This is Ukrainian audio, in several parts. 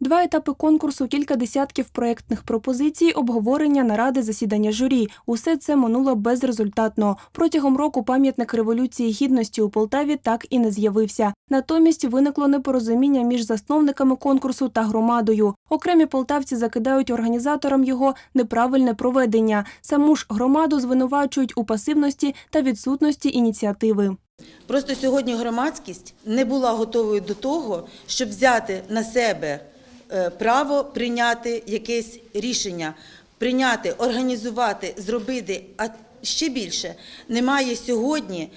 Два етапи конкурсу, кілька десятків проєктних пропозицій, обговорення, наради, засідання журі. Усе це минуло безрезультатно. Протягом року пам'ятник революції гідності у Полтаві так і не з'явився. Натомість виникло непорозуміння між засновниками конкурсу та громадою. Окремі полтавці закидають організаторам його неправильне проведення. Саму ж громаду звинувачують у пасивності та відсутності ініціативи. Просто сьогодні громадськість не була готовою до того, щоб взяти на себе право прийняти якесь рішення, прийняти, організувати, зробити. А ще більше немає сьогодні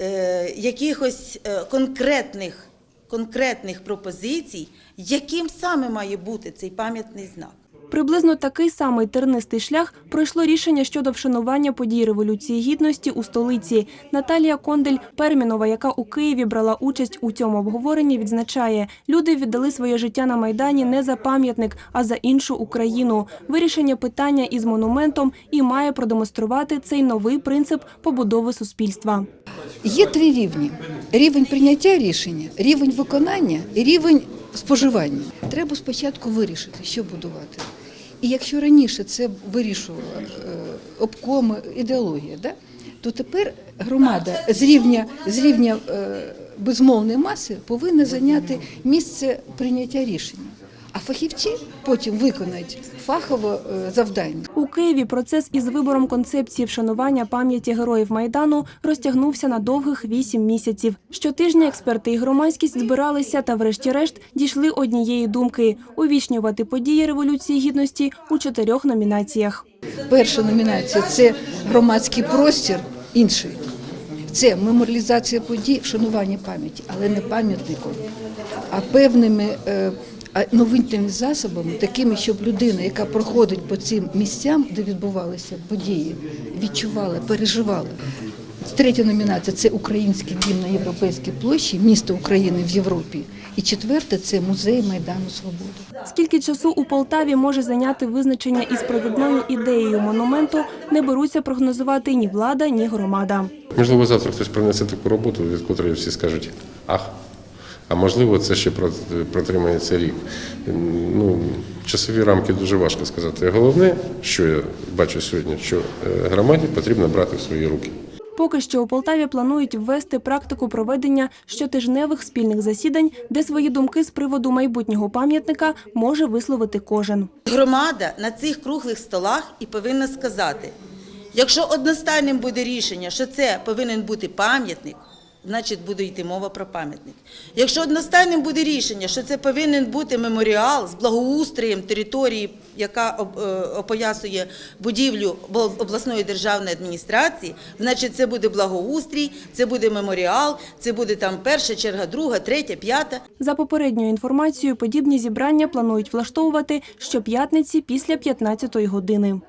е, якихось е, конкретних, конкретних пропозицій, яким саме має бути цей пам'ятний знак. Приблизно такий самий тернистий шлях пройшло рішення щодо вшанування подій Революції Гідності у столиці. Наталія Кондель-Пермінова, яка у Києві брала участь у цьому обговоренні, відзначає, люди віддали своє життя на Майдані не за пам'ятник, а за іншу Україну. Вирішення питання із монументом і має продемонструвати цей новий принцип побудови суспільства. Є три рівні: рівень прийняття рішення, рівень виконання і рівень споживання. Треба спочатку вирішити, що будувати. І якщо раніше це вирішувала е, обкоми, ідеологія, да? то тепер громада з рівня, з рівня е, безмовної маси повинна зайняти місце прийняття рішення. А фахівці потім виконають фахове е, завдання. У Києві процес із вибором концепції вшанування пам'яті героїв Майдану розтягнувся на довгих вісім місяців. Щотижня експерти і громадськість збиралися та, врешті-решт, дійшли однієї думки – увічнювати події Революції Гідності у чотирьох номінаціях. Перша номінація це громадський простір, інший. Це меморіалізація подій, вшанування пам'яті, але не пам'ятником, а певними е, а новітніми засобами, такими, щоб людина, яка проходить по цим місцям, де відбувалися події, відчувала, переживала. Третя номінація це Український дім на Європейській площі, місто України в Європі. І четверте це музей Майдану Свободи. Скільки часу у Полтаві може зайняти визначення із провідною ідеєю монументу, не беруться прогнозувати ні влада, ні громада. Можливо, завтра хтось принесе таку роботу, від котрої всі скажуть ах. А можливо, це ще протримається рік. Ну, часові рамки дуже важко сказати. Головне, що я бачу сьогодні, що е, громаді потрібно брати в свої руки. Поки що у Полтаві планують ввести практику проведення щотижневих спільних засідань, де свої думки з приводу майбутнього пам'ятника може висловити кожен. Громада на цих круглих столах і повинна сказати, якщо одностайним буде рішення, що це повинен бути пам'ятник, значить буде йти мова про пам'ятник. Якщо одностайним буде рішення, що це повинен бути меморіал з благоустроєм території, яка е, опоясує будівлю обласної державної адміністрації, значить це буде благоустрій, це буде меморіал, це буде там перша черга, друга, третя, п'ята. За попередньою інформацією, подібні зібрання планують влаштовувати щоп'ятниці після 15-ї години.